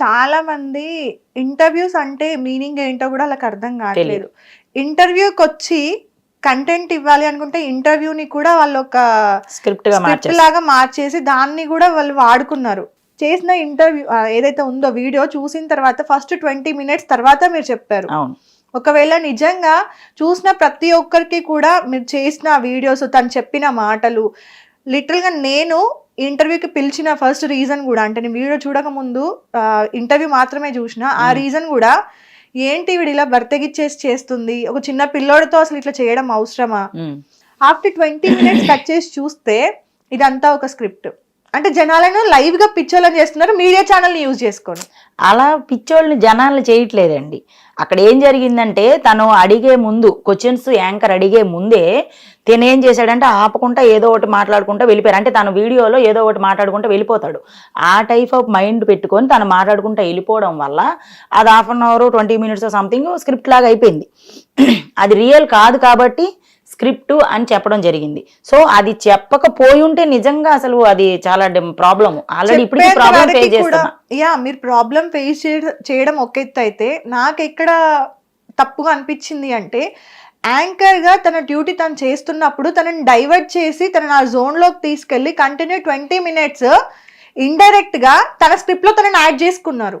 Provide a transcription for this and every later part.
చాలా మంది ఇంటర్వ్యూస్ అంటే మీనింగ్ ఏంటో కూడా వాళ్ళకి అర్థం కావట్లేదు. ఇంటర్వ్యూకి వచ్చి కంటెంట్ ఇవ్వాలి అనుకుంటే ఇంటర్వ్యూని కూడా వాళ్ళు ఒక స్క్రిప్ట్ లాగా మార్చేసి దాన్ని కూడా వాళ్ళు వాడుకున్నారు. చేసిన ఇంటర్వ్యూ ఏదైతే ఉందో వీడియో చూసిన తర్వాత ఫస్ట్ ట్వంటీ మినిట్స్ తర్వాత మీరు చెప్పారు. ఒకవేళ నిజంగా చూసిన ప్రతి ఒక్కరికి కూడా మీరు చేసిన వీడియోస్ తను చెప్పిన మాటలు లిటరల్గా నేను ఇంటర్వ్యూకి పిలిచిన ఫస్ట్ రీజన్ కూడా అంటే నేను వీడియో చూడక ముందు ఇంటర్వ్యూ మాత్రమే చూసిన ఆ రీజన్ కూడా ఏంటి వీడు ఇలా బర్తగిచ్చేసి చేస్తుంది? ఒక చిన్న పిల్లోడితో అసలు ఇట్లా చేయడం అవసరమా. ఆఫ్టర్ ట్వంటీ మినిట్స్ కట్ చేసి చూస్తే ఇదంతా ఒక స్క్రిప్ట్. అంటే జనాలను లైవ్గా పిక్చర్లను చేస్తున్నారు మీడియా ఛానల్ని యూజ్ చేసుకొని అలా పిచ్చోళ్ళని జనాలు చేయట్లేదండి. అక్కడ ఏం జరిగిందంటే తను అడిగే ముందు క్వశ్చన్స్ యాంకర్ అడిగే ముందే తినేం ఏం చేశాడంటే ఆపకుండా ఏదో ఒకటి మాట్లాడుకుంటూ వెళ్ళిపోయారు అంటే తన వీడియోలో ఏదో ఒకటి మాట్లాడుకుంటూ వెళ్ళిపోతాడు. ఆ టైప్ ఆఫ్ మైండ్ పెట్టుకొని తను మాట్లాడుకుంటూ వెళ్ళిపోవడం వల్ల అది half an hour twenty minutes something script లాగా అయిపోయింది. అది రియల్ కాదు కాబట్టి స్క్రిప్ట్ అని చెప్పడం జరిగింది. సో అది చెప్పకపోయి ఉంటే నిజంగా అసలు అది చాలా ప్రాబ్లం ఆల్రెడీ ఇప్పుడు ప్రాబ్లం ఫేస్ చేస్తున్నా. యా మీరు ప్రాబ్లం ఫేస్ చేయడం ఒక ఎత్తు అయితే నాకు ఎక్కడ తప్పుగా అనిపించింది అంటే యాంకర్గా తన డ్యూటీ తను చేస్తున్నప్పుడు తనని డైవర్ట్ చేసి తనని ఆ జోన్లోకి తీసుకెళ్ళి కంటిన్యూ ట్వంటీ మినిట్స్ ఇండైరెక్ట్గా తన స్క్రిప్ట్లో తనని యాడ్ చేసుకున్నారు.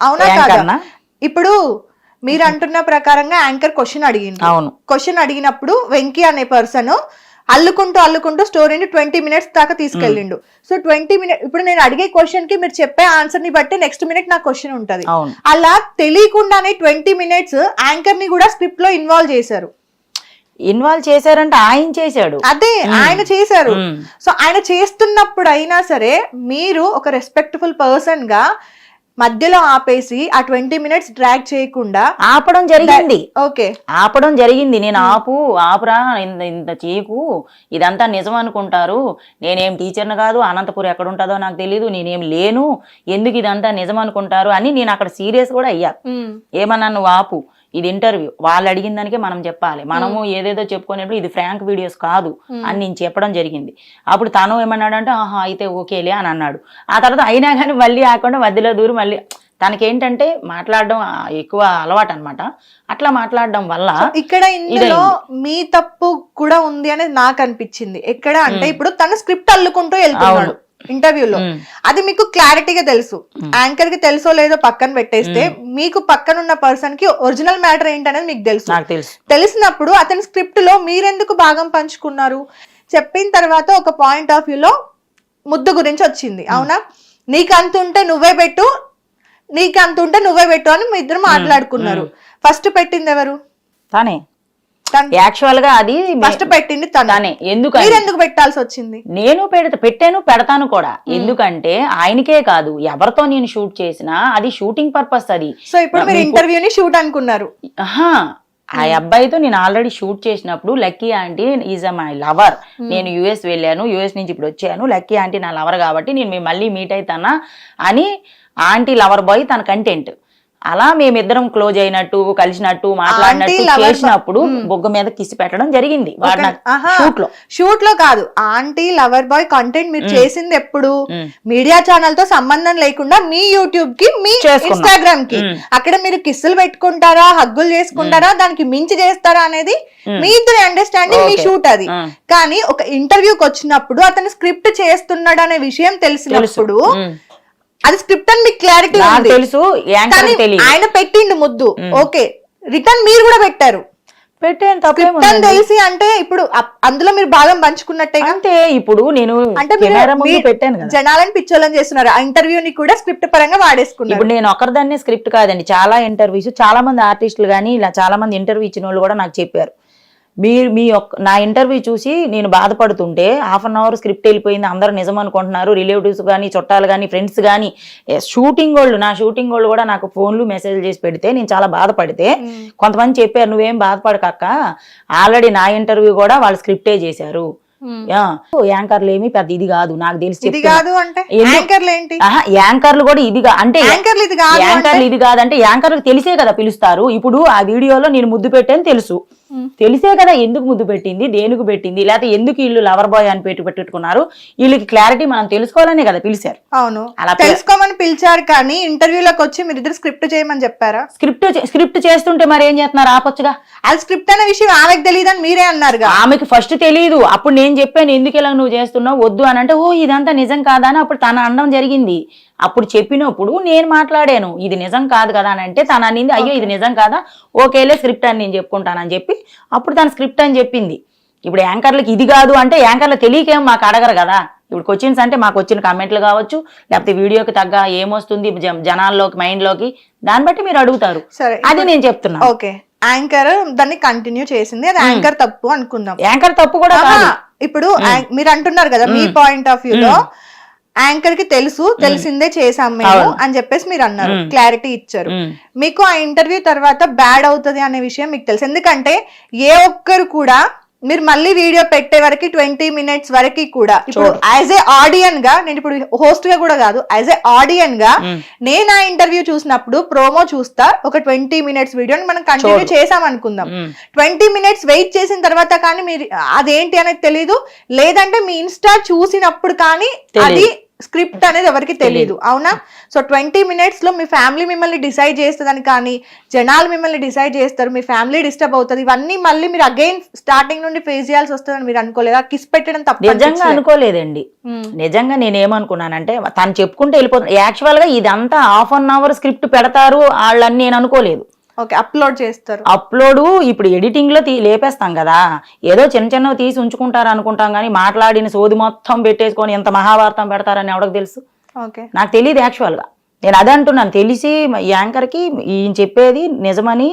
అవునా కాదా? ఇప్పుడు మీరు అంటున్న ప్రకారంగా యాంకర్ క్వశ్చన్ అడిగింది. అవును. క్వశ్చన్ అడిగినప్పుడు వెంకీ అనే పర్సన్ అల్లుకుంటూ అల్లుకుంటూ స్టోరీని ట్వంటీ మినిట్స్ దాకా తీసుకెళ్ళిండు. సో ట్వంటీ మినిట్ ఇప్పుడు నేను అడిగే క్వశ్చన్కి మీరు చెప్పే ఆన్సర్ని బట్టి నెక్స్ట్ మినిట్ నా క్వశ్చన్ ఉంటది. అలా తెలియకుండానే ట్వంటీ మినిట్స్ యాంకర్ని కూడా స్క్రిప్ట్లో ఇన్వాల్వ్ చేశారు. ఇన్వాల్వ్ చేశారంటే ఆయన చేశాడు. అదే ఆయన చేశారు. సో ఆయన చేస్తున్నప్పుడు అయినా సరే మీరు ఒక రెస్పెక్ట్ఫుల్ పర్సన్గా మధ్యలో ఆపేసి ఆ ట్వంటీ మినిట్స్ డ్రాగ్ చేయకుండా ఆపడం జరిగింది. ఓకే. ఆపడం జరిగింది. నేను ఆపు ఆపురా ఇంత ఇంత చేయకు ఇదంతా నిజం అనుకుంటారు. నేనేం టీచర్ని కాదు అనంతపురం ఎక్కడ ఉంటుందో నాకు తెలియదు నేనేం లేను ఎందుకు ఇదంతా నిజం అనుకుంటారు అని నేను అక్కడ సీరియస్ కూడా అయ్యా. ఏమన్నా నువ్వు ఆపు. ఇది ఇంటర్వ్యూ. వాళ్ళు అడిగిన దానికే మనం చెప్పాలి. మనము ఏదేదో చెప్పుకునేప్పుడు ఇది ఫ్రాంక్ వీడియోస్ కాదు అని నేను చెప్పడం జరిగింది. అప్పుడు తను ఏమన్నాడంటే ఆహా అయితే ఓకేలే అని అన్నాడు. ఆ తర్వాత అయినా కానీ మళ్ళీ ఆకుండా మధ్యలో దూరి మళ్ళీ తనకేంటంటే మాట్లాడడం ఎక్కువ అలవాటు అనమాట అట్లా మాట్లాడడం వల్ల ఇక్కడ ఇందులో మీ తప్పు కూడా ఉంది అనేది నాకు అనిపించింది. ఎక్కడ అంటే ఇప్పుడు తన స్క్రిప్ట్ అల్లుకుంటూ వెళ్తున్నాడు. ఇంటర్వ్యూలో. అది మీకు క్లారిటీగా తెలుసు. యాంకర్కి తెలుసో లేదో పక్కన పెట్టేస్తే మీకు పక్కన ఉన్న పర్సన్కి ఒరిజినల్ మ్యాటర్ ఏంటనేది మీకు తెలుసు. తెలిసినప్పుడు అతని స్క్రిప్ట్లో మీరెందుకు భాగం పంచుకున్నారు? చెప్పిన తర్వాత ఒక పాయింట్ ఆఫ్ వ్యూలో ముద్దు గురించి వచ్చింది. అవునా? నీకు అంత ఉంటే నువ్వే పెట్టు నీకు అంత ఉంటే నువ్వే పెట్టు అని మీ ఇద్దరు మాట్లాడుకున్నారు. ఫస్ట్ పెట్టింది ఎవరు? తను. యాక్చువల్గా అది ఫస్ట్ పెట్టింది తను. ఎందుకు ఎందుకు పెట్టాల్సి వచ్చింది? నేను పెడతా పెట్టాను పెడతాను కూడా. ఎందుకంటే ఆయనకే కాదు ఎవరితో నేను షూట్ చేసినా అది షూటింగ్ పర్పస్ అది. సో ఇప్పుడు మీరు ఇంటర్వ్యూని షూట్ అనుకున్నారు. ఆ అబ్బాయితో నేను ఆల్రెడీ షూట్ చేసినప్పుడు lucky aunty is my lover. నేను యుఎస్ వెళ్ళాను యుఎస్ నుంచి ఇప్పుడు వచ్చాను. లక్కీ ఆంటీ నా లవర్ కాబట్టి నేను మళ్ళీ మీట్ అవుతానా అని ఆంటీ లవర్ బాయ్ తన కంటెంట్ అలా మేమిద్దరం క్లోజ్ అయినట్టు కలిసినట్టు మాట్లాడినట్టు. చేసినప్పుడు బొగ్గ మీద కిసి పెట్టడం జరిగింది. షూట్లో షూట్లో కాదు ఆంటీ లవర్ బాయ్ కంటెంట్ మీరు చేసింది ఎప్పుడు. మీడియా ఛానల్తో సంబంధం లేకుండా మీ యూట్యూబ్కి మీ. ఇన్స్టాగ్రామ్కి. అక్కడ మీరు కిస్సులు పెట్టుకుంటారా హగ్గులు చేసుకుంటారా దానికి మించి చేస్తారా అనేది మీ ఇద్దరి అండర్స్టాండింగ్ మీ. షూట్ అది. కానీ ఒక ఇంటర్వ్యూకి వచ్చినప్పుడు అతను స్క్రిప్ట్ చేస్తున్నాడు అనే విషయం తెలిసినప్పుడు. అది స్క్రిప్ట్ అని మీకు క్లారిటీ తెలుసు ఆయన పెట్టిండు ముద్దు. ఓకే. రిటర్న్ మీరు కూడా పెట్టారు. పెట్టాను తెలిసి అంటే ఇప్పుడు అందులో మీరు భాగం పంచుకున్నట్టే అంతే ఇప్పుడు నేను అంటే పెట్టాను జనాలను పిచ్చోళ్ళని చేస్తున్నారు. ఆ ఇంటర్వ్యూని కూడా స్క్రిప్ట్ పరంగా వాడేసుకున్నారు. ఇప్పుడు నేను ఒకరిదాన్నే స్క్రిప్ట్ కాదండి. చాలా ఇంటర్వ్యూస్ చాలా మంది ఆర్టిస్టులు కానీ ఇలా చాలా మంది ఇంటర్వ్యూ ఇచ్చిన వాళ్ళు కూడా నాకు చెప్పారు. మీరు మీ ఒక్క నా ఇంటర్వ్యూ చూసి నేను బాధపడుతుంటే హాఫ్ అన్ అవర్ స్క్రిప్ట్ వెళ్ళిపోయింది. అందరూ నిజం అనుకుంటున్నారు. రిలేటివ్స్ కానీ చుట్టాలు కానీ ఫ్రెండ్స్ కానీ షూటింగ్ వాళ్ళు నా షూటింగ్ వాళ్ళు కూడా నాకు ఫోన్లు మెసేజ్ చేసి పెడితే నేను చాలా బాధపడితే కొంతమంది చెప్పారు నువ్వేం బాధపడకక్క. ఆల్రెడీ నా ఇంటర్వ్యూ కూడా వాళ్ళు స్క్రిప్టే చేశారు. యాంకర్లు ఏమి పెద్ద ఇది కాదు నాకు తెలిసి ఇది చెప్తున్నా. కాదు అంటే ఎందుకు? యాంకర్లు ఏంటి? ఆహా, యాంకర్లు కూడా ఇది అంటే యాంకర్లు ఇది కాదు యాంకర్లు ఇది కాదంటే యాంకర్లకు తెలిసే కదా పిలుస్తారు. ఇప్పుడు ఆ వీడియోలో నేను ముద్దు పెట్టాను తెలుసు. తెలిసే కదా ఎందుకు ముద్దు పెట్టింది దేనికి పెట్టింది లేకపోతే ఎందుకు వీళ్ళు లవర్ బాయ్ అని పెట్టి పెట్టుకున్నారు. వీళ్ళకి క్లారిటీ మనం తెలుసుకోవాలనే కదా పిలిచారు. అవును. అలా తెలుసుకోమని పిలిచారు కానీ ఇంటర్వ్యూలోకి వచ్చి మీరు ఇద్దరు స్క్రిప్ట్ చేయమని చెప్పారా? స్క్రిప్ట్ స్క్రిప్ట్ చేస్తుంటే మరి ఏం చేస్తున్నారు? ఆపొచ్చుగా. అది స్క్రిప్ట్ అనే విషయం ఆమెకు తెలియదని మీరే అన్నారుగా. ఆమెకి ఫస్ట్ తెలియదు అప్పుడు నేను చెప్పాను ఎందుకు ఇలా నువ్వు చేస్తున్నావు? వద్దు అని అంటే ఓ ఇదంతా నిజం కాదా? అని అప్పుడు తన అనడం జరిగింది. అప్పుడు చెప్పినప్పుడు నేను మాట్లాడాను ఇది నిజం కాదు కదా అని అంటే తను అనింది అయ్యో ఇది నిజం కాదా? ఓకేలే స్క్రిప్ట్ అని నేను చెప్పుకుంటానని చెప్పి అప్పుడు తన స్క్రిప్ట్ అని చెప్పింది. ఇప్పుడు యాంకర్లకి ఇది కాదు అంటే యాంకర్లు తెలియకేం మాకు అడగరు కదా? ఇప్పుడు క్వశ్చన్స్ అంటే మాకు వచ్చిన కామెంట్లు కావచ్చు లేకపోతే వీడియోకి తగ్గ ఏమొస్తుంది జనాల్లోకి మైండ్లోకి దాన్ని బట్టి మీరు అడుగుతారు. అది నేను చెప్తున్నా. ఓకే. యాంకర్ దాన్ని కంటిన్యూ చేసింది అది యాంకర్ తప్పు అనుకుందాం. యాంకర్ తప్పు కూడా ఇప్పుడు మీరు అంటున్నారు కదా మీ పాయింట్ ఆఫ్ వ్యూ లో యాంకర్కి తెలుసు తెలిసిందే చేసాం మేము అని చెప్పేసి మీరు అన్నారు. క్లారిటీ ఇచ్చారు. మీకు ఆ ఇంటర్వ్యూ తర్వాత బ్యాడ్ అవుతుంది అనే విషయం మీకు తెలుసు. ఎందుకంటే ఏ ఒక్కరు కూడా మీరు మళ్ళీ వీడియో పెట్టే వరకు ట్వంటీ మినిట్స్ వరకు కూడా ఇప్పుడు యాజ్ ఏ ఆడియన్గా నేను ఇప్పుడు హోస్ట్గా కూడా కాదు యాజ్ ఏ ఆడియన్గా నేను ఆ ఇంటర్వ్యూ చూసినప్పుడు ప్రోమో చూస్తా ఒక ట్వంటీ మినిట్స్ వీడియోని మనం కంటిన్యూ చేసాం అనుకుందాం. ట్వంటీ మినిట్స్ వెయిట్ చేసిన తర్వాత కానీ మీరు అదేంటి అనేది తెలీదు. లేదంటే మీ ఇన్స్టా చూసినప్పుడు కానీ అది స్క్రిప్ట్ అనేది ఎవరికి తెలియదు అవునా? సో ట్వంటీ మినిట్స్లో మీ ఫ్యామిలీ మిమ్మల్ని డిసైడ్ చేస్తుందని కానీ జనాలు మిమ్మల్ని డిసైడ్ చేస్తారు మీ ఫ్యామిలీ డిస్టర్బ్ అవుతుంది ఇవన్నీ మళ్ళీ మీరు అగైన్ స్టార్టింగ్ నుండి ఫేస్ చేయాల్సి వస్తుందని మీరు అనుకోలేదా? కిస్ పెట్టడం తప్ప నిజంగా అనుకోలేదండి. నిజంగా నేను ఏమనుకున్నానంటే తను చెప్పుకుంటే వెళ్ళిపోతుంది. యాక్చువల్గా ఇదంతా హాఫ్ అన్ అవర్ స్క్రిప్ట్ పెడతారు వాళ్ళని నేను అనుకోలేదు. ఓకే అప్లోడ్ చేస్తారు. అప్లోడ్ ఇప్పుడు ఎడిటింగ్లో లేపేస్తాం కదా. ఏదో చిన్న చిన్నవి తీసి ఉంచుకుంటారు అనుకుంటాం కానీ మాట్లాడిన సోది మొత్తం పెట్టేసుకొని ఎంత మహాభారతం పెడతారని ఎవరికి తెలుసు? ఓకే. నాకు తెలియదు యాక్చువల్గా నేను అదే అంటున్నాను తెలిసి యాంకర్కి ఈయన చెప్పేది నిజమని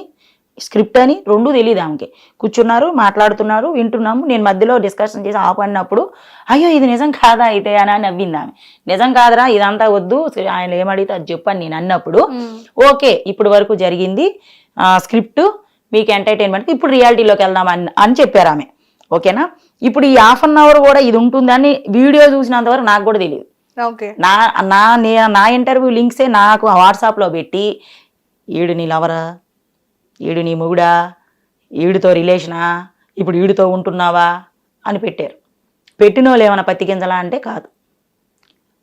స్క్రిప్ట్ అని రెండు తెలియదు ఆమెకి. కూర్చున్నారు మాట్లాడుతున్నారు వింటున్నాము. నేను మధ్యలో డిస్కషన్ చేసి ఆఫ్ అన్నప్పుడు అయ్యో ఇది నిజం కాదా అయితే? అని నవ్వింది ఆమె. నిజం కాదురా ఇదంతా వద్దు. ఆయన ఏమడిగితే అది చెప్పని నేను అన్నప్పుడు ఓకే ఇప్పుడు వరకు జరిగింది. స్క్రిప్ట్ మీకు ఎంటర్టైన్మెంట్ ఇప్పుడు రియాలిటీలోకి వెళ్దాం అని అని చెప్పారు ఆమె. ఓకేనా? ఇప్పుడు ఈ హాఫ్ అన్ అవర్ కూడా ఇది ఉంటుందని వీడియో చూసినంత వరకు నాకు కూడా తెలియదు ఓకే. నా నా నే- నా ఇంటర్వ్యూ లింక్సే నాకు వాట్సాప్లో పెట్టి ఈడు నీ లవరా ఈడు నీ మొగుడా? ఈడితో రిలేషనా? ఇప్పుడు ఈడితో ఉంటున్నావా? అని పెట్టారు. పెట్టిన వాళ్ళు ఏమైనా పత్తి గింజలా అంటే కాదు.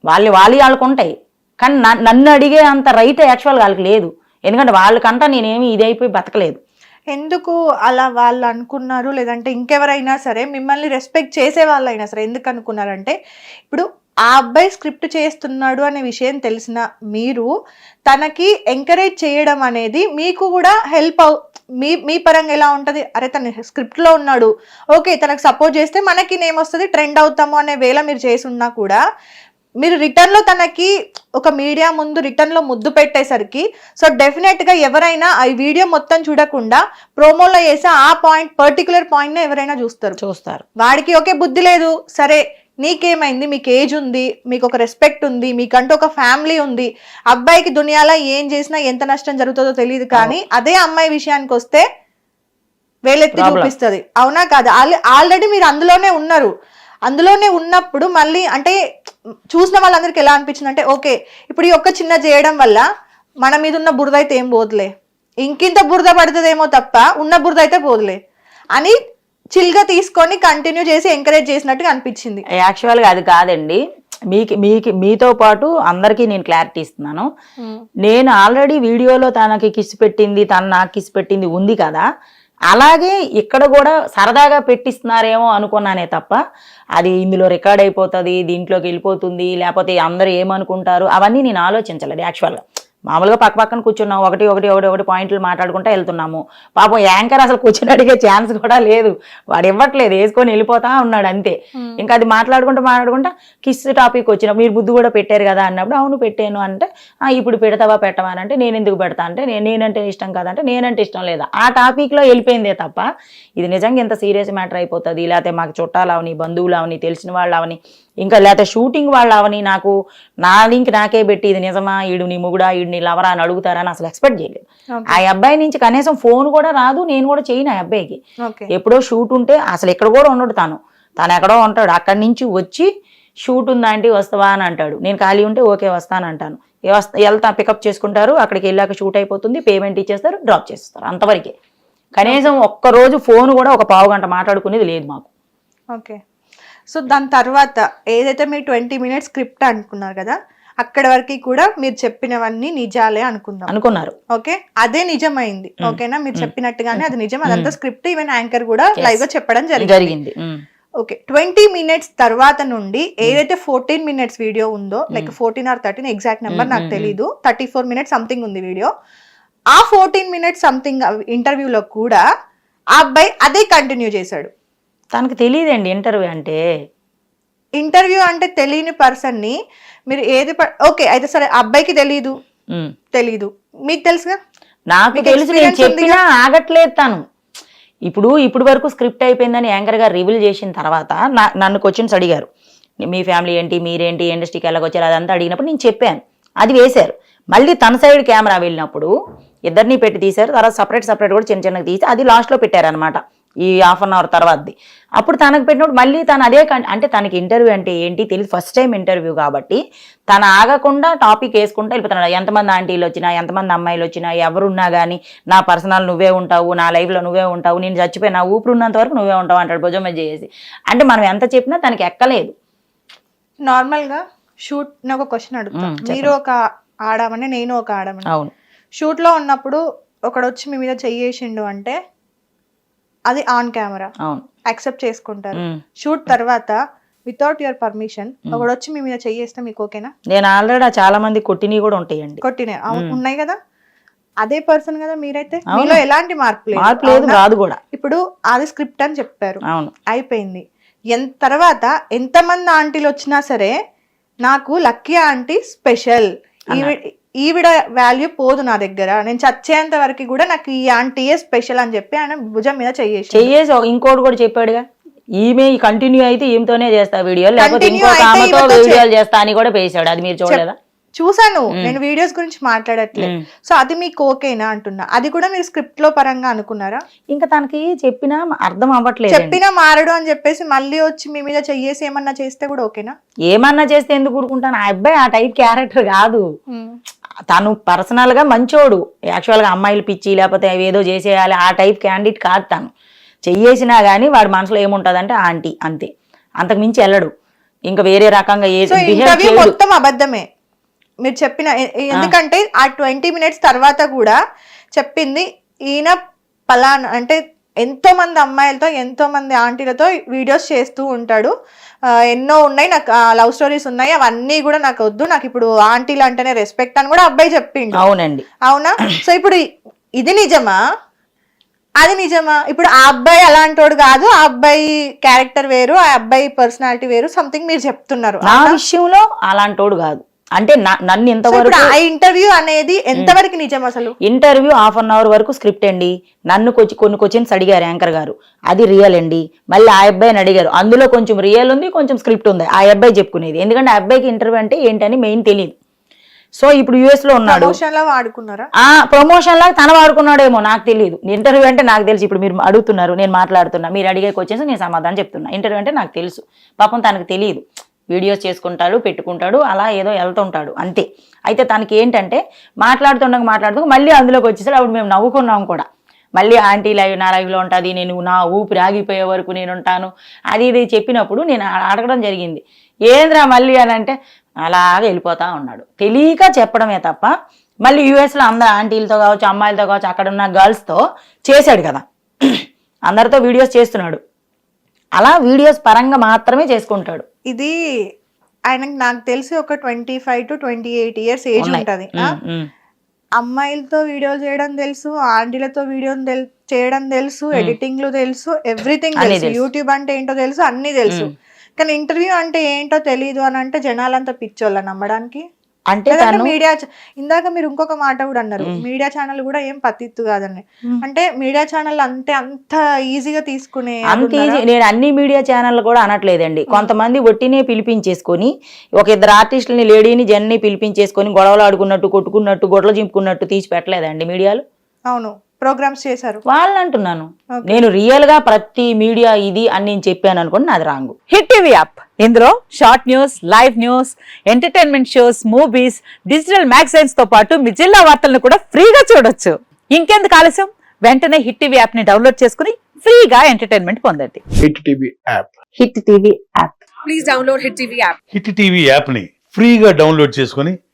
వాళ్ళు వాళ్ళు వాళ్ళకు ఉంటాయి. కానీ నన్ను అడిగే అంత రైట్ యాక్చువల్గా వాళ్ళకి లేదు. ఎందుకంటే వాళ్ళకంటా నేనేమి ఇదైపోయి బతకలేదు. ఎందుకు అలా వాళ్ళు అనుకున్నారు? లేదంటే ఇంకెవరైనా సరే మిమ్మల్ని రెస్పెక్ట్ చేసే వాళ్ళైనా సరే ఎందుకు అనుకున్నారంటే ఇప్పుడు ఆ అబ్బాయి స్క్రిప్ట్ చేస్తున్నాడు అనే విషయం తెలిసిన మీరు తనకి ఎంకరేజ్ చేయడం అనేది మీకు కూడా హెల్ప్ అవు మీ మీ పరంగా ఎలా ఉంటుంది? అరే తన స్క్రిప్ట్లో ఉన్నాడు. ఓకే తనకు సపోర్ట్ చేస్తే మనకి నేమ్ వస్తుంది ట్రెండ్ అవుతాము అనే వేళ మీరు చేసి ఉన్నా కూడా మీరు రిటర్న్లో తనకి ఒక మీడియా ముందు రిటర్న్లో ముద్దు పెట్టేసరికి సో డెఫినెట్గా ఎవరైనా ఆ వీడియో మొత్తం చూడకుండా ప్రోమోలో వేసే ఆ పాయింట్ పర్టికులర్ పాయింట్ నే ఎవరైనా చూస్తారు. చూస్తారు. వాడికి ఒకే బుద్ధి లేదు సరే నీకేమైంది? మీకు ఏజ్ ఉంది మీకు ఒక రెస్పెక్ట్ ఉంది మీకంటూ ఒక ఫ్యామిలీ ఉంది. అబ్బాయికి దునియాలో ఏం చేసినా ఎంత నష్టం జరుగుతుందో తెలియదు కానీ అదే అమ్మాయి విషయానికి వస్తే వేలెత్తి. చూపిస్తుంది. అవునా కాదు? ఆల్రెడీ మీరు అందులోనే ఉన్నారు. అందులోనే ఉన్నప్పుడు మళ్ళీ అంటే చూసిన వాళ్ళందరికీ ఎలా అనిపించింది అంటే ఓకే ఇప్పుడు ఈ ఒక్క చిన్న చేయడం వల్ల మన మీద ఉన్న బురద అయితే ఏం పోదులే. ఇంకింత బురద పడుతుందేమో తప్ప ఉన్న బురద అయితే పోదులే. అని చిల్గా తీసుకొని కంటిన్యూ చేసి ఎంకరేజ్ చేసినట్టుగా అనిపించింది. యాక్చువల్గా అది కాదండి. మీకు మీకు మీతో పాటు అందరికీ నేను క్లారిటీ ఇస్తున్నాను. నేను ఆల్రెడీ వీడియోలో తనకి కిస్ పెట్టింది తను నాకు కిస్ పెట్టింది ఉంది కదా. అలాగే ఇక్కడ కూడా సరదాగా పెట్టిస్తున్నారేమో అనుకున్నానే తప్ప అది ఇందులో రికార్డ్ అయిపోతుంది దీంట్లోకి వెళ్ళిపోతుంది లేకపోతే అందరూ ఏమనుకుంటారు అవన్నీ నేను ఆలోచించలేదు యాక్చువల్గా మామూలుగా పక్క పక్కన కూర్చున్నాం. ఒకటి ఒకటి ఒకటి ఒకటి పాయింట్లు మాట్లాడుకుంటూ వెళ్తున్నాము. పాపం యాంకర్ అసలు కూర్చుని అడిగే ఛాన్స్ కూడా లేదు. వాడు ఇవ్వట్లేదు వేసుకొని వెళ్ళిపోతా ఉన్నాడు అంతే. ఇంకా అది మాట్లాడుకుంటూ మాట్లాడుకుంటా కిస్ టాపిక్ వచ్చిన మీరు బుద్ధి కూడా పెట్టారు కదా అన్నప్పుడు అవును పెట్టాను అంటే "ఆ, ఇప్పుడు పెడతావా పెట్టవా? అని అంటే నేను ఎందుకు పెడతా? అంటే "నేను- నేనంటే ఇష్టం కదంటే నేనంటే ఇష్టం లేదా? ఆ టాపిక్లో వెళ్ళిపోయిందే తప్ప ఇది నిజంగా ఎంత సీరియస్ మ్యాటర్ అయిపోతుంది. లేకపోతే మాకు చుట్టాలు అవని బంధువులు అవని తెలిసిన వాళ్ళు అవని ఇంకా లేకపోతే షూటింగ్ వాళ్ళు అవని నాకు నా లింక్ నాకే పెట్టి ఇది నిజమా? ఈడు నీ ముగుడా? ఈడు నీ లవరా అని అడుగుతారని అసలు ఎక్స్పెక్ట్ చేయలేదు. ఆ అబ్బాయి నుంచి కనీసం ఫోన్ కూడా రాదు నేను కూడా చేయను ఆ అబ్బాయికి. ఎప్పుడో షూట్ ఉంటే అసలు ఎక్కడ కూడా ఉండడు తాను. తాను ఎక్కడో ఉంటాడు. అక్కడి నుంచి వచ్చి షూట్ ఉందా అంటే వస్తావా అని అంటాడు. నేను ఖాళీ ఉంటే ఓకే వస్తాను అంటాను. వెళ్తా పికప్ చేసుకుంటారు. అక్కడికి వెళ్ళాక షూట్ అయిపోతుంది. పేమెంట్ ఇచ్చేస్తారు డ్రాప్ చేస్తారు. అంతవరకే. కనీసం ఒక్క రోజు ఫోన్ కూడా ఒక పావు గంట మాట్లాడుకునేది లేదు మాకు. ఓకే. సో దాని తర్వాత ఏదైతే మీరు ట్వంటీ మినిట్స్ స్క్రిప్ట్ అనుకున్నారు కదా అక్కడి వరకు కూడా మీరు చెప్పినవన్నీ నిజాలే అనుకుందాం. అనుకున్నారు. ఓకే? అదే నిజమైంది. ఓకేనా? మీరు చెప్పినట్టుగానే అది నిజం. అదంతా స్క్రిప్ట్ ఈవెన్ యాంకర్ కూడా లైవ్గా చెప్పడం జరిగింది. ఓకే. ట్వంటీ మినిట్స్ తర్వాత నుండి ఏదైతే ఫోర్టీన్ మినిట్స్ వీడియో ఉందో like fourteen or thirteen exact number నాకు తెలీదు. థర్టీ ఫోర్ మినిట్స్ సంథింగ్ ఉంది వీడియో. ఆ ఫోర్టీన్ మినిట్స్ సంథింగ్ ఇంటర్వ్యూలో కూడా ఆ అబ్బాయి అదే కంటిన్యూ చేశాడు. తనకు తెలియదండి ఇంటర్వ్యూ అంటే. ఇంటర్వ్యూ అంటే తెలియని పర్సన్ని మీరు ఏది ఓకే అయితే సరే అబ్బాయికి తెలీదు. తెలీదు. మీకు తెలుసుగా? నాకు తెలుసు నేను చెప్పినా ఆగట్లేదు తను. ఇప్పుడు ఇప్పుడు వరకు స్క్రిప్ట్ అయిపోయిందని యాంకర్ గారు రివీల్ చేసిన తర్వాత నన్ను క్వశ్చన్స్ అడిగారు. మీ ఫ్యామిలీ ఏంటి మీరేంటి ఇండస్ట్రీకి వెళ్ళకొచ్చారు అదంతా అడిగినప్పుడు నేను చెప్పాను. అది వేశారు. మళ్ళీ తన సైడ్ కెమెరా వెళ్ళినప్పుడు ఇద్దరిని పెట్టి తీశారు. తర్వాత సపరేట్ సపరేట్ కూడా చిన్న చిన్నగా తీసి అది లాస్ట్లో పెట్టారనమాట ఈ హాఫ్ అన్ అవర్ తర్వాతది. అప్పుడు తనకు పెట్టినప్పుడు మళ్ళీ తను అదే అంటే తనకి ఇంటర్వ్యూ అంటే ఏంటి తెలియదు ఫస్ట్ టైం ఇంటర్వ్యూ కాబట్టి తను ఆగకుండా టాపిక్ వేసుకుంటూ వెళ్ళిపోతున్నాడు. ఎంతమంది ఆంటీలు వచ్చినా ఎంతమంది అమ్మాయిలు వచ్చినా ఎవరున్నా కానీ నా పర్సనల్ నువ్వే ఉంటావు నా లైఫ్లో నువ్వే ఉంటావు నేను చచ్చిపోయి నా ఊపిరి ఉన్నంత వరకు నువ్వే ఉంటావు అంటాడు భుజం చేసి. అంటే మనం ఎంత చెప్పినా తనకి ఎక్కలేదు. నార్మల్గా షూట్ నాకు ఒక క్వశ్చన్ అడుగుతా. మీరు ఒక ఆడమని నేను ఒక ఆడమని. అవును. షూట్లో ఉన్నప్పుడు ఒకడు వచ్చి మీ మీద చెయ్యేసిండు అంటే అది ఆన్ కెమెరా. అవును. యాక్సెప్ట్ చేసుకుంటారు. షూట్ తర్వాత వితౌట్ యువర్ పర్మిషన్ ఒకడు వచ్చి మీ మీద చెయ్యేస్తే మీకు ఓకేనా? నేను ఆల్రెడీ చాలా మంది కొట్టినవి కూడా ఉంటాయండి. కొట్టినే ఉన్నాయి కదా? అదే పర్సన్ కదా మీరైతే? మీలో ఎలాంటి మార్పు లేదు. లేదు? రాదు కూడా. ఇప్పుడు అది స్క్రిప్ట్ అని చెప్పారు. అవును. అయిపోయింది. ఎంత తర్వాత ఎంతమంది ఆంటీలు వచ్చినా సరే నాకు లక్కీ ఆంటీ స్పెషల్. ఈవిడ వాల్యూ పోదు నా దగ్గర. నేను చచ్చేంత వరకు కూడా నాకు ఈ ఆంటీయే స్పెషల్ అని చెప్పి ఆయన భుజం మీద చెయ్యేసి చెయ్యేసి ఇంకోటి కూడా చెప్పాడుగా ఈమె కంటిన్యూ అయితే ఈమెతోనే చేస్తా వీడియోలు లేకపోతే అయితే ఆమెతో వీడియోలు చేస్తా అని కూడా వేసాడు అది మీరు చూడలేదా? చూసాను నేను వీడియోస్ గురించి మాట్లాడట్లేదు. సో అది మీకు ఓకేనా అంటున్నా. అది కూడా మీరు స్క్రిప్ట్లో పరంగా అనుకున్నారా? ఇంకా తనకి చెప్పినా అర్థం అవ్వట్లేదు చెప్పినా మారడు అని చెప్పేసి మళ్ళీ వచ్చి మీ మీద చెయ్యేసి ఏమన్నా చేస్తే కూడా ఓకేనా ఏమన్నా చేస్తే ఎందుకు ఊరుకుంటాను? ఆ అబ్బాయి ఆ టైప్ క్యారెక్టర్ కాదు. తను పర్సనల్గా మంచోడు. యాక్చువల్గా అమ్మాయిలు పిచ్చి లేకపోతే అవి ఏదో చేసేయాలి ఆ టైప్ క్యాండిడేట్ కాదు తను. చెయ్యేసినా గానీ వాడి మనసులో ఏముంటదంటే ఆంటీ అంతే. అంతకు మించి వెళ్ళడు ఇంకా వేరే రకంగా ఏ మొత్తం అబద్ధమే. మీరు చెప్పిన ఎందుకంటే ఆ ట్వంటీ మినిట్స్ తర్వాత కూడా చెప్పింది ఈయన పలానా అంటే ఎంతో మంది అమ్మాయిలతో ఎంతో మంది ఆంటీలతో వీడియోస్ చేస్తూ ఉంటాడు. ఎన్నో ఉన్నాయి. నాకు లవ్ స్టోరీస్ ఉన్నాయి. అవన్నీ కూడా నాకు వద్దు. నాకు ఇప్పుడు ఆంటీలు అంటేనే రెస్పెక్ట్ అని కూడా అబ్బాయి చెప్పిండు. అవునండి. అవునా? సో ఇప్పుడు ఇది నిజమా? అది నిజమా? ఇప్పుడు ఆ అబ్బాయి అలాంటోడు కాదు. ఆ అబ్బాయి క్యారెక్టర్ వేరు. ఆ అబ్బాయి పర్సనాలిటీ వేరు. సంథింగ్ మీరు చెప్తున్నారు. నా విషయంలో అలాంటోడు కాదు. అంటే నన్ను ఇంతవరకు ఆ ఇంటర్వ్యూ అనేది ఎంతవరకు నిజం అసలు? ఇంటర్వ్యూ హాఫ్ అన్ అవర్ వరకు స్క్రిప్ట్ అండి. నన్ను కొంచెం కొన్ని క్వశ్చన్స్ అడిగారు యాంకర్ గారు. అది రియల్ అండి. మళ్ళీ ఆ అబ్బాయిని అడిగారు. అందులో కొంచెం రియల్ ఉంది కొంచెం స్క్రిప్ట్ ఉంది. ఆ అబ్బాయి చెప్పుకునేది. ఎందుకంటే ఆ అబ్బాయికి ఇంటర్వ్యూ అంటే ఏంటని మెయిన్ తెలియదు సో ఇప్పుడు యుఎస్లో ఉన్నాడు. ప్రమోషన్ లాగా తన వాడుకున్నాడేమో నాకు తెలియదు ఇంటర్వ్యూ అంటే నాకు తెలుసు. ఇప్పుడు మీరు అడుగుతున్నారు నేను మాట్లాడుతున్నా మీరు అడిగే క్వశ్చన్స్ నేను సమాధానం చెప్తున్నా. ఇంటర్వ్యూ అంటే నాకు తెలుసు. పాపం తనకు తెలియదు వీడియోస్ చేసుకుంటాడు పెట్టుకుంటాడు అలా ఏదో వెళ్తుంటాడు అంతే. అయితే తనకి ఏంటంటే మాట్లాడుతుండగా మాట్లాడుతూ మళ్ళీ అందులోకి వచ్చేసరికి అప్పుడు మేము నవ్వుకున్నాం కూడా. మళ్ళీ ఆంటీ లైవ్ నా లైవ్లో ఉంటుంది నేను నా ఊపిరి ఆగిపోయే వరకు నేను ఉంటాను అది ఇది చెప్పినప్పుడు నేను అడగడం జరిగింది. ఏంద్రా మళ్ళీ అని అంటే అలాగే వెళ్ళిపోతా ఉన్నాడు. తెలియక చెప్పడమే తప్ప మళ్ళీ యూఎస్లో అందరు ఆంటీలతో కావచ్చు అమ్మాయిలతో కావచ్చు అక్కడ ఉన్న గర్ల్స్తో చేశాడు కదా. అందరితో వీడియోస్ చేస్తున్నాడు. అలా వీడియోస్ పరంగా మాత్రమే చేసుకుంటాడు. ఇది ఆయనకు నాకు తెలిసి ఒక twenty five to twenty eight years age. ఉంటది. అమ్మాయిలతో వీడియోలు చేయడం తెలుసు ఆంటీలతో వీడియో చేయడం తెలుసు ఎడిటింగ్లు తెలుసు ఎవ్రీథింగ్ తెలుసు. యూట్యూబ్ అంటే ఏంటో తెలుసు అన్ని తెలుసు. కానీ ఇంటర్వ్యూ అంటే ఏంటో తెలియదు అని అంటే జనాలంతా పిచ్చోళ్ళ నమ్మడానికి. అంటే మీడియా ఇందాక మీరు ఇంకొక మాట కూడా అన్నారు. మీడియా ఛానల్ కూడా ఏం పత్తిత్తు కాదని అంటే మీడియా ఛానల్ అంటే అంత ఈజీగా తీసుకునే అంత? ఈజీ నేను అన్ని మీడియా ఛానల్ కూడా అనట్లేదండి. కొంతమంది ఒట్టినే పిలిపించేసుకొని ఒక ఇద్దరు ఆర్టిస్టులని లేడీని జన్ని పిలిపించేసుకొని గొడవలు ఆడుకున్నట్టు కొట్టుకున్నట్టు గొడవలు చింపుకున్నట్టు తీసి పెట్టలేదండి మీడియాలు? అవును. ప్రోగ్రామ్స్ చేశారు. వాళ్ళు అంటున్నాను నేను రియల్గా ప్రతి మీడియా ఇది అని నేను చెప్పాను అనుకోండి నాది రాంగు. Hit TV app. ఇందులో short news live news entertainment shows movies digital మ్యాగజైన్స్తో పాటు మీ జిల్లా వార్తలను కూడా ఫ్రీగా చూడొచ్చు. ఇంకెందుకు ఆలస్యం? వెంటనే హిట్ టీవీ యాప్ని డౌన్లోడ్ చేసుకుని ఫ్రీగా ఎంటర్టైన్మెంట్ పొందండి. Hit TV app. Hit TV app. Please download Hit TV app. Hit TV యాప్ని ఫ్రీగా డౌన్లోడ్ చేసుకొని